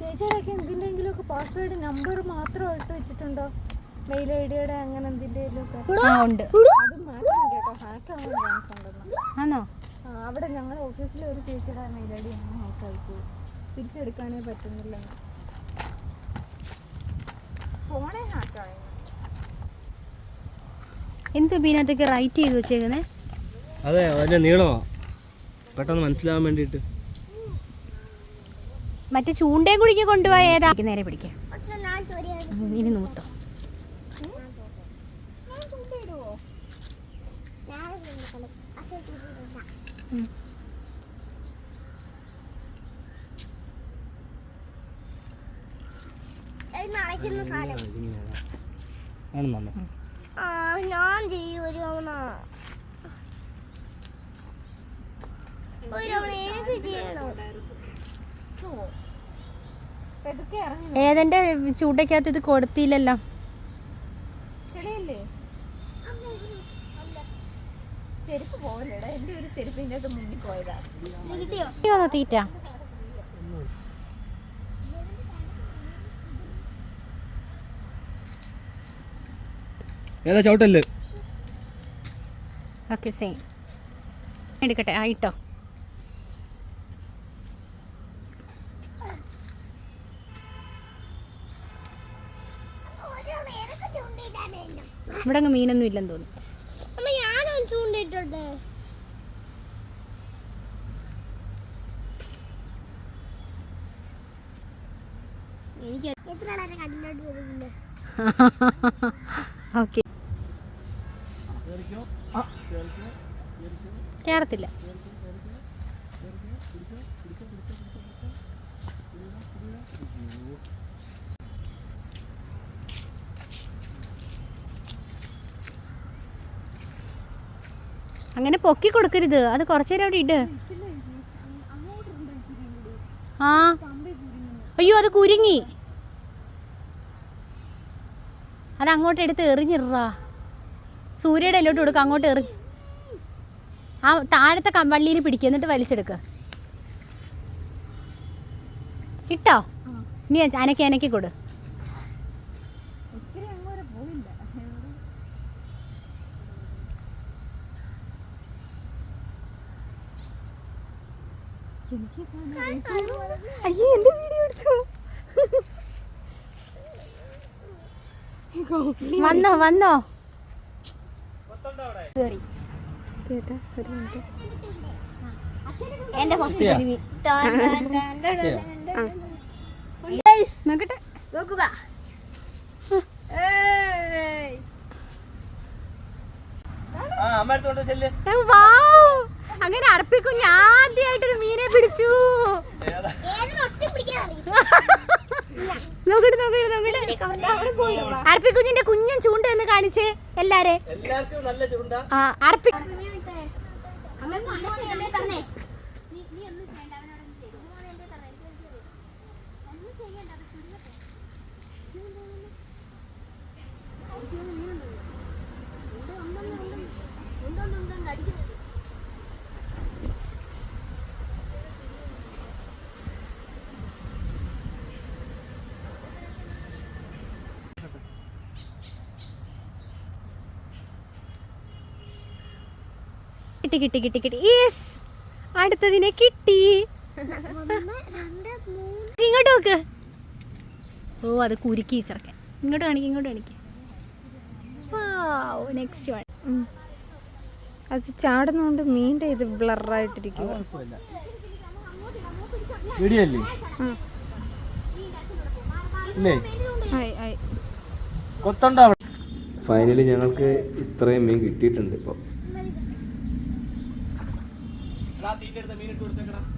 ചേച്ചിയുടെയൊക്കെ എന്തിന്റെങ്കിലും ഒക്കെ password number മാത്രം ഇട്ട് വെച്ചിട്ടുണ്ടോ? മെയിൽ ഐ ഡിയുടെ അങ്ങനെ ഉണ്ട് അത് മാറ്റണം കേട്ടോ. ഹാക്ക് ആവാൻ ചാൻസ് ഉണ്ടെന്ന് ആണോ അവിടെ ഞങ്ങളുടെ ഓഫീസിൽ ഒരു ചേച്ചിയുടെ മെയിൽ ഐ ഡി അങ്ങനെ ഹാക്ക് ആയിപ്പോയി. തിരിച്ചെടുക്കാനേ പറ്റുന്നില്ല. ഫോണേ ഹാക്കായി എന്ത് ബീനത്തേക്ക് റൈറ്റ് ചെയ്ത് വെച്ചേക്കുന്നേ? അതെ അതിന്റെ നീളമാ. പെട്ടെന്ന് മനസ്സിലാവാൻ വേണ്ടിയിട്ട്. മറ്റേ ചൂണ്ടയും കുടിക്ക് കൊണ്ടുപോയ ഏതാ? നേരെ പിടിക്കാം. ഇനി നൂത്തോ. ഞാൻ ചെയ്യും ഒരു തവണ ഒരു തവണ എനിക്ക് ചെയ്യണം പെതുക്കെ ഇറങ്ങി ഏതെന്റെ ചൂട്ടക്കകത്ത് ഇത് കൊടുത്തില്ലല്ലോ. ചെരുപ്പ് പോലെടാ എന്റെ ഒരു അകത്ത് മുന്നിൽ പോയതാ. തീറ്റ? ഏതാ ചവിട്ടല്ലേ ഓക്കെ സെയിം എടുക്കട്ടെ. ആയിട്ടോ ഒരു തവണ എനിക്ക് ചൂണ്ടിട്ടാ വേണം ഇവിടെ അങ്ങ് മീനൊന്നും ഇല്ലെന്ന് തോന്നുന്നു. അമ്മ ഞാനും ചൂണ്ടിട്ടുണ്ട് എനിക്ക് ഓക്കെ കേറത്തില്ല. അങ്ങനെ പൊക്കി കൊടുക്കരുത്. അത് കുറച്ചു നേരം അവിടെ ഇട്. ആ. അയ്യോ അത് കുരുങ്ങി. അത് അങ്ങോട്ട് എടുത്ത് എറിഞ്ഞിറാ സൂര്യയുടെ എല്ലോട്ട് കൊടുക്കുക അങ്ങോട്ട് എറി. ആ താഴത്തെ കമ്പള്ളിയിൽ പിടിക്കുക എന്നിട്ട് വലിച്ചെടുക്കുക ഇട്ടോ? ഇനി അനക്കി അനക്കി കൊടു ഒത്തിരി അങ്ങോട്ട് പോയില്ല എനിക്ക് അയ്യോ എന്റെ വീഡിയോ എടുത്തു? വന്നോ വന്നോ. കേട്ടാ ഒരു മിനിറ്റ്. എന്റെ ഫസ്റ്റ് നോക്കട്ടെ. നോക്കുക. വൗ! അങ്ങനെ അർപ്പിക്കുഞ്ഞ് ആദ്യമായിട്ടൊരു മീനെ പിടിച്ചു. നോക്കട്ടെ നോക്കട്ടെ നോക്കട്ടെ. അർപ്പിക്കുഞ്ഞിന്റെ കുഞ്ഞൻ ചൂണ്ട എന്ന് കാണിച്ചേ എല്ലാരെ. അർപ്പി ചെയ്യണ്ട അവനോട് ഒന്നും ചെയ്യണ്ട മോനെ എന്റെ തറ എനിക്ക് വലിയ ഒന്നും ചെയ്യണ്ട അത് കുടുങ്ങട്ടെ അടിക്കുന്നത് കിട്ടി കിട്ടി കിട്ടി കിട്ടി. യെസ് അടുത്തതിനെ കിട്ടി. ഒന്ന് രണ്ട് മൂന്ന് ഇങ്ങോട്ട് നോക്ക്. ഓ അത് കുരുക്കി ചെറുക്കൻ ഇങ്ങോട്ട് കാണിക്ക ഇങ്ങോട്ട് കാണിക്ക്. നെക്സ്റ്റ് വൺ അത് ചാടുന്നോണ്ട് മീന്റെ ഇത് ബ്ലറായിട്ടിരിക്കും വീഡിയല്ലേ ഇല്ലേ? കൊത്തണ്ട ഫൈനലി ഞങ്ങൾക്ക് ഇത്രയും മീൻ കിട്ടിയിട്ടുണ്ട് ഇപ്പോൾ எல்லா தீட்டு எடுத்த மீன் எடுத்து எடுத்துக்கலாம்